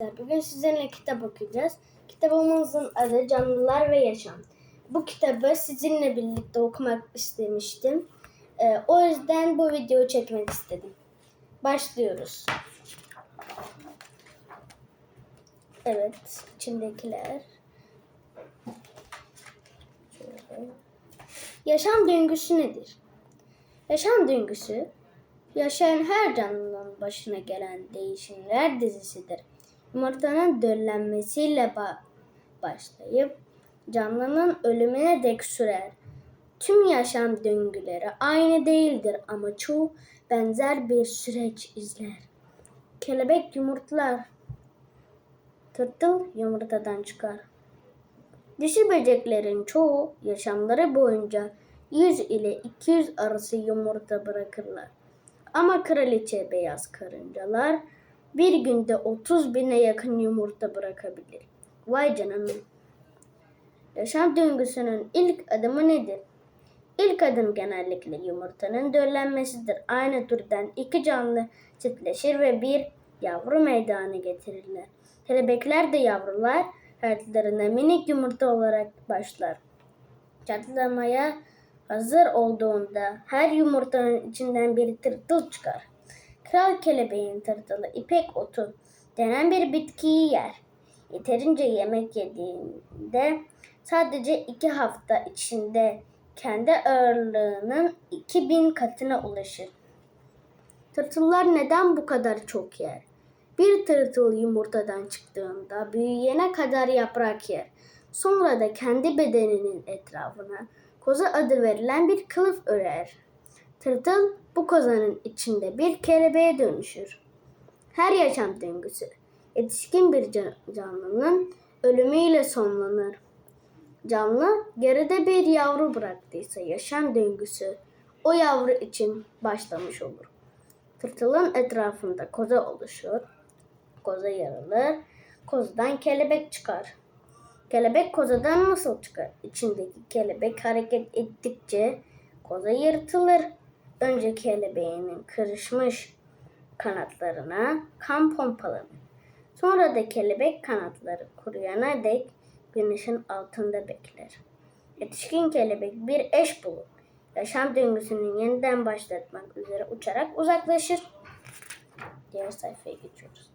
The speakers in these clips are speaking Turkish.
Bugün sizinle kitap okuyacağız. Kitabımızın adı Canlılar ve Yaşam. Bu kitabı sizinle birlikte okumak istemiştim. Ee, o yüzden bu videoyu çekmek istedim. Başlıyoruz. Evet, içindekiler. Yaşam döngüsü nedir? Yaşam döngüsü, yaşayan her canlının başına gelen değişimler dizisidir. Yumurtanın döllenmesiyle ba- başlayıp canlının ölümüne dek sürer. Tüm yaşam döngüleri aynı değildir ama çoğu benzer bir süreç izler. Kelebek yumurtlar. Tırtıl yumurtadan çıkar. Dişi böceklerin çoğu yaşamları boyunca 100 ile 200 arası yumurta bırakırlar. Ama kraliçe beyaz karıncalar bir günde 30 bine yakın yumurta bırakabilir. Vay canına. Yaşam döngüsünün ilk adımı nedir? İlk adım genellikle yumurtanın döllenmesidir. Aynı türden iki canlı çiftleşir ve bir yavru meydana getirirler. Kelebekler de yavrular hayatlarına minik yumurta olarak başlar. Çatlamaya hazır olduğunda her yumurtanın içinden bir tırtıl çıkar. Kral kelebeğin tırtılı ipek otu denen bir bitkiyi yer. Yeterince yemek yediğinde sadece iki hafta içinde kendi ağırlığının 2000 katına ulaşır. Tırtıllar neden bu kadar çok yer? Bir tırtıl yumurtadan çıktığında büyüyene kadar yaprak yer. Sonra da kendi bedeninin etrafına koza adı verilen bir kılıf örer. Tırtıl bu kozanın içinde bir kelebeğe dönüşür. Her yaşam döngüsü yetişkin bir can- canlının ölümüyle sonlanır. Canlı geride bir yavru bıraktıysa yaşam döngüsü o yavru için başlamış olur. Tırtılın etrafında koza oluşur. Koza yarılır. Kozadan kelebek çıkar. Kelebek kozadan nasıl çıkar? İçindeki kelebek hareket ettikçe koza yırtılır. Önce kelebeğinin kırışmış kanatlarına kan pompalanır. Sonra da kelebek kanatları kuruyana dek güneşin altında bekler. Yetişkin kelebek bir eş bulur. Yaşam döngüsünü yeniden başlatmak üzere uçarak uzaklaşır. Diğer sayfaya geçiyoruz.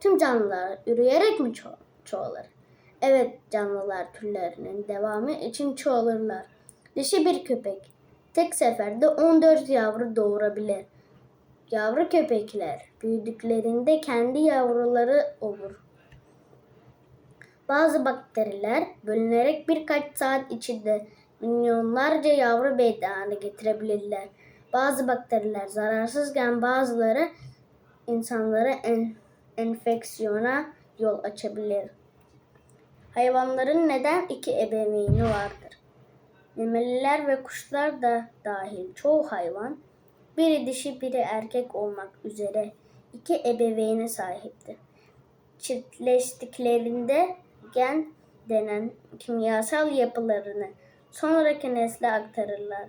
Tüm canlılar üreyerek mi ço- çoğalır? Evet, canlılar türlerinin devamı için çoğalırlar. Dişi bir köpek tek seferde 14 yavru doğurabilir. Yavru köpekler büyüdüklerinde kendi yavruları olur. Bazı bakteriler bölünerek birkaç saat içinde milyonlarca yavru meydana getirebilirler. Bazı bakteriler zararsızken bazıları insanlara en- enfeksiyona yol açabilir. Hayvanların neden iki ebeveyni vardır? Memeliler ve kuşlar da dahil çoğu hayvan biri dişi biri erkek olmak üzere iki ebeveyne sahiptir. Çiftleştiklerinde gen denen kimyasal yapılarını sonraki nesle aktarırlar.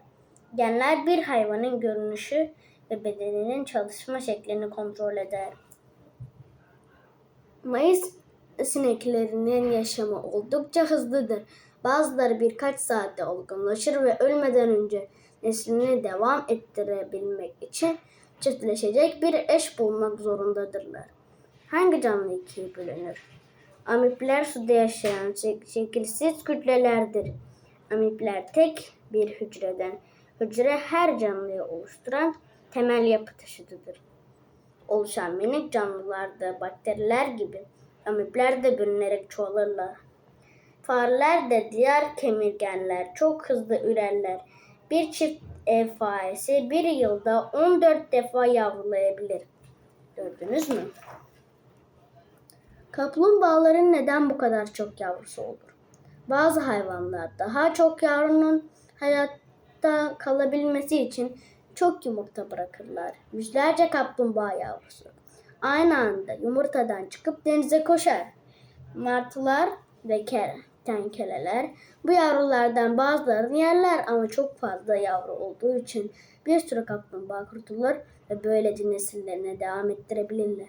Genler bir hayvanın görünüşü ve bedeninin çalışma şeklini kontrol eder. Mayıs sineklerinin yaşamı oldukça hızlıdır. Bazıları birkaç saatte olgunlaşır ve ölmeden önce neslini devam ettirebilmek için çiftleşecek bir eş bulmak zorundadırlar. Hangi canlı ikiye bölünür? Amipler suda yaşayan şek- şekilsiz kütlelerdir. Amipler tek bir hücreden, hücre her canlıyı oluşturan temel yapı taşıtıdır oluşan minik canlılarda bakteriler gibi amipler de bölünerek çoğalırlar. Fareler de diğer kemirgenler çok hızlı ürerler. Bir çift ev faresi bir yılda 14 defa yavrulayabilir. Gördünüz mü? Kaplumbağaların neden bu kadar çok yavrusu olur? Bazı hayvanlar daha çok yavrunun hayatta kalabilmesi için çok yumurta bırakırlar. Yüzlerce kaplumbağa yavrusu aynı anda yumurtadan çıkıp denize koşar. Martılar ve kertenkeleler bu yavrulardan bazılarını yerler ama çok fazla yavru olduğu için bir sürü kaplumbağa kurtulur ve böylece nesillerine devam ettirebilirler.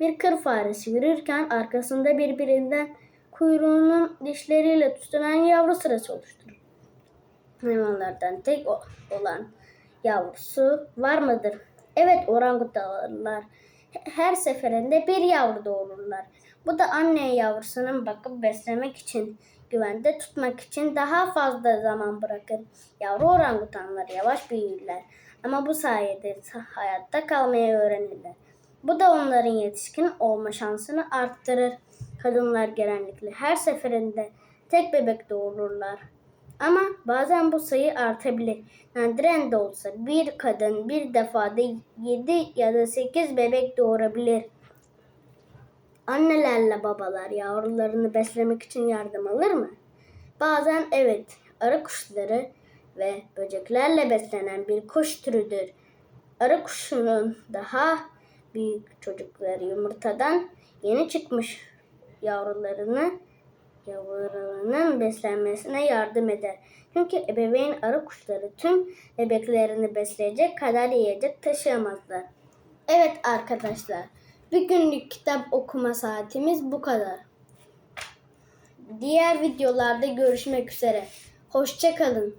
Bir kır faresi yürürken arkasında birbirinden kuyruğunun dişleriyle tutunan yavru sırası oluşturur. Hayvanlardan tek olan yavrusu var mıdır? Evet orangutanlar her seferinde bir yavru doğururlar. Bu da anne yavrusunun bakıp beslemek için, güvende tutmak için daha fazla zaman bırakır. Yavru orangutanlar yavaş büyürler ama bu sayede hayatta kalmayı öğrenirler. Bu da onların yetişkin olma şansını arttırır. Kadınlar genellikle her seferinde tek bebek doğururlar. Ama bazen bu sayı artabilir. Nadiren de olsa bir kadın bir defada 7 ya da 8 bebek doğurabilir. Annelerle babalar yavrularını beslemek için yardım alır mı? Bazen evet. Arı kuşları ve böceklerle beslenen bir kuş türüdür. Arı kuşunun daha büyük çocukları yumurtadan yeni çıkmış yavrularını yavrularının beslenmesine yardım eder. Çünkü ebeveyn arı kuşları tüm bebeklerini besleyecek kadar yiyecek taşıyamazlar. Evet arkadaşlar, bir günlük kitap okuma saatimiz bu kadar. Diğer videolarda görüşmek üzere. Hoşçakalın.